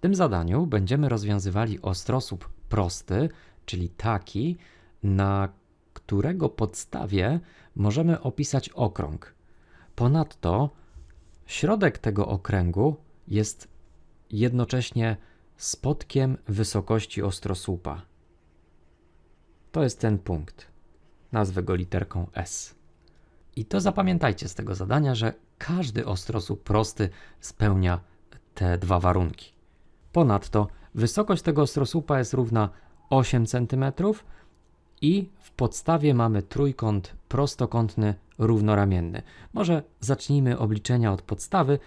tym zadaniu będziemy rozwiązywali ostrosłup prosty, czyli taki, na którego podstawie możemy opisać okrąg. Ponadto środek tego okręgu jest jednocześnie spotkiem wysokości ostrosłupa. To jest ten punkt. Nazwę go literką S. I to zapamiętajcie z tego zadania, że każdy ostrosłup prosty spełnia te dwa warunki. Ponadto wysokość tego ostrosłupa jest równa 8 cm i w podstawie mamy trójkąt prostokątny równoramienny. Może zacznijmy obliczenia od podstawy,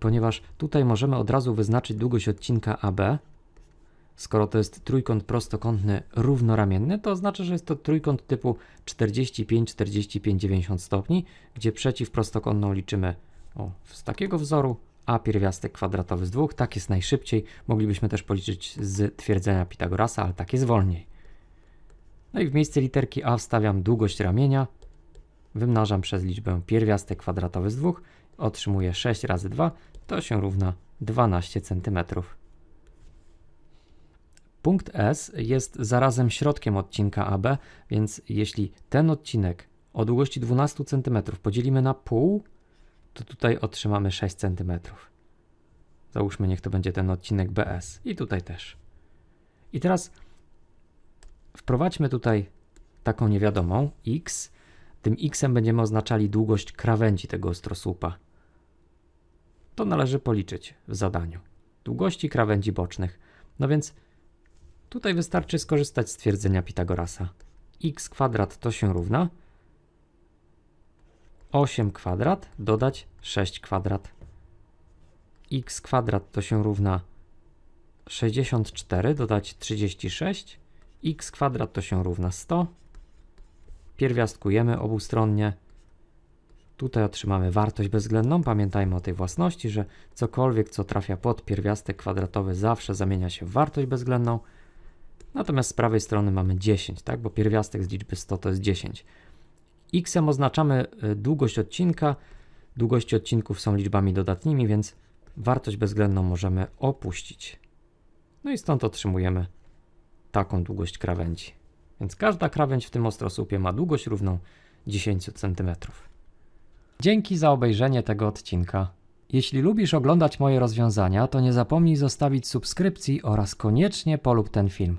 ponieważ tutaj możemy od razu wyznaczyć długość odcinka AB. Skoro to jest trójkąt prostokątny równoramienny, to oznacza, że jest to trójkąt typu 45, 45, 90 stopni, gdzie przeciwprostokątną liczymy o, z takiego wzoru, a pierwiastek kwadratowy z dwóch. Tak jest najszybciej. Moglibyśmy też policzyć z twierdzenia Pitagorasa, ale tak jest wolniej. No i w miejsce literki A wstawiam długość ramienia, wymnażam przez liczbę pierwiastek kwadratowy z dwóch, otrzymuję 6 razy 2, to się równa 12 cm. Punkt S jest zarazem środkiem odcinka AB, więc jeśli ten odcinek o długości 12 cm podzielimy na pół, to tutaj otrzymamy 6 cm. Załóżmy, niech to będzie ten odcinek BS i tutaj też. I teraz wprowadźmy tutaj taką niewiadomą x. Tym x będziemy oznaczali długość krawędzi tego ostrosłupa. To należy policzyć w zadaniu. Długości krawędzi bocznych. No więc tutaj wystarczy skorzystać z twierdzenia Pitagorasa. x kwadrat to się równa 8 kwadrat dodać 6 kwadrat. x kwadrat to się równa 64 dodać 36. x kwadrat to się równa 100. Pierwiastkujemy obustronnie. Tutaj otrzymamy wartość bezwzględną. Pamiętajmy o tej własności, że cokolwiek, co trafia pod pierwiastek kwadratowy, zawsze zamienia się w wartość bezwzględną. Natomiast z prawej strony mamy 10, tak? bo pierwiastek z liczby 100 to jest 10. X oznaczamy y, długość odcinka. Długości odcinków są liczbami dodatnimi, więc wartość bezwzględną możemy opuścić. No i stąd otrzymujemy taką długość krawędzi. Więc każda krawędź w tym ostrosłupie ma długość równą 10 cm. Dzięki za obejrzenie tego odcinka. Jeśli lubisz oglądać moje rozwiązania, to nie zapomnij zostawić subskrypcji oraz koniecznie polub ten film.